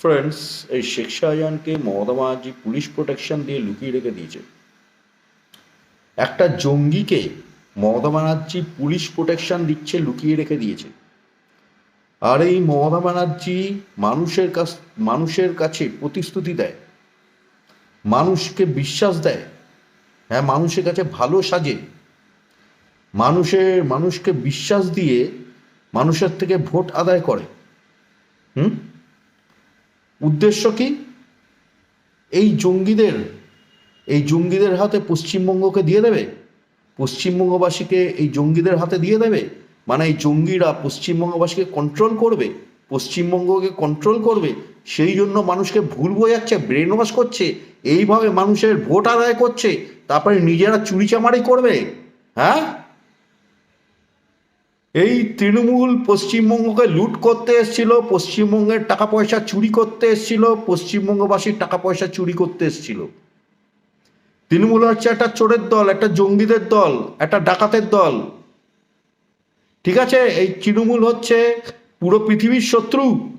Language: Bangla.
ফ্রেন্ডস এই শেখ শাহজাহানকে মমতা ব্যানার্জি পুলিশ প্রোটেকশন দিয়ে লুকিয়ে রেখে দিয়েছে। একটা জঙ্গিকে মমতা ব্যানার্জি পুলিশ প্রোটেকশন দিচ্ছে, লুকিয়ে রেখে দিয়েছে। আর এই মমতা ব্যানার্জি মানুষের কাছ, মানুষের কাছে প্রতিশ্রুতি দেয়। মানুষকে বিশ্বাস দেয়। হ্যাঁ মানুষের কাছে ভালো সাজে। মানুষের, মানুষকে বিশ্বাস দিয়ে মানুষের থেকে ভোট আদায় করে। হুম? উদ্দেশ্য কি? এই জঙ্গিদের এই জঙ্গিদের হাতে পশ্চিমবঙ্গকে দিয়ে দেবে? পশ্চিমবঙ্গবাসীকে এই জঙ্গিদের হাতে দিয়ে দেবে? মানে এই জঙ্গিরা পশ্চিমবঙ্গবাসীকে কন্ট্রোল করবে? পশ্চিমবঙ্গকে কন্ট্রোল করবে? সেই জন্য মানুষকে ভুল বোঝাচ্ছে ব্রেন ওয়াশ করছে, এইভাবে মানুষের ভোট আদায় করছে, তারপরে নিজেরা চুরিচামারি করবে হ্যাঁ? এই তৃণমূল পশ্চিমবঙ্গকে লুট করতে এসেছিল, পশ্চিমবঙ্গের টাকা পয়সা চুরি করতে এসেছিল, পশ্চিমবঙ্গবাসীর টাকা পয়সা চুরি করতে এসেছিল। তৃণমূল হচ্ছে একটা চোরের দল, একটা জঙ্গিদের দল, একটা ডাকাতের দল। ঠিক আছে? এই তৃণমূল হচ্ছে পুরো পৃথিবীর শত্রু।